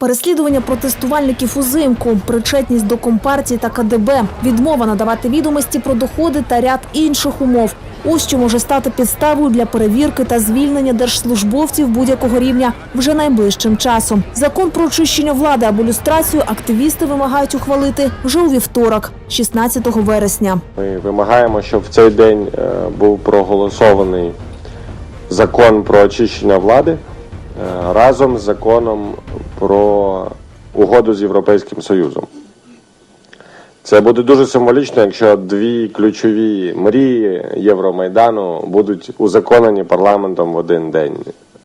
Переслідування протестувальників узимку, причетність до компартії та КДБ, відмова надавати відомості про доходи та ряд інших умов. Ось що може стати підставою для перевірки та звільнення держслужбовців будь-якого рівня вже найближчим часом. Закон про очищення влади або люстрацію активісти вимагають ухвалити вже у вівторок, 16 вересня. Ми вимагаємо, щоб в цей день е, був проголосований закон про очищення влади е, разом з законом про угоду з Європейським Союзом. Це буде дуже символічно, якщо дві ключові мрії Євромайдану будуть узаконені парламентом в один день.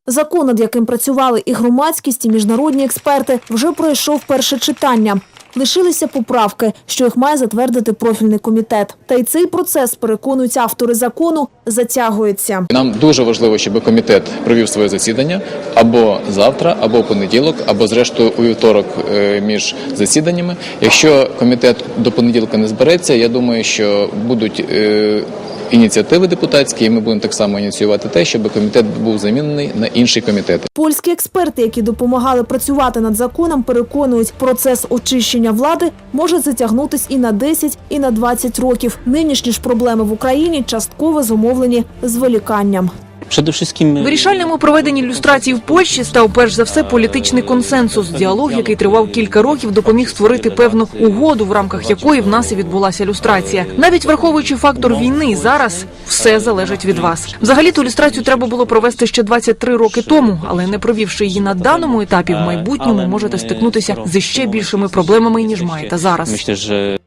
Закон, над яким працювали і громадськість, і міжнародні експерти, вже пройшов перше читання. Лишилися поправки, що їх має затвердити профільний комітет. Та й цей процес, переконують автори закону, затягується. Нам дуже важливо, щоб комітет провів своє засідання або завтра, або в понеділок, або зрештою у вівторок е, між засіданнями. Якщо комітет до понеділка не збереться, я думаю, що будуть е, ініціативи депутатські, і ми будемо так само ініціювати те, щоб комітет був замінений на інший комітет. Польські експерти, які допомагали працювати над законом, переконують, процес очищення влади може затягнутись і на 10, і на 20 років. Нинішні ж проблеми в Україні частково зумовлені зволіканням. Wszystkim Вирішальним у проведенні люстрації в Польщі став перш за все політичний консенсус. Діалог, який тривав кілька років, допоміг створити певну угоду, в рамках якої в нас і відбулася люстрація. Навіть враховуючи фактор війни, зараз все залежить від вас. Взагалі ту люстрацію треба було провести ще 23 роки тому, але не провівши її на даному етапі, в майбутньому можете стикнутися з ще більшими проблемами ніж маєте зараз.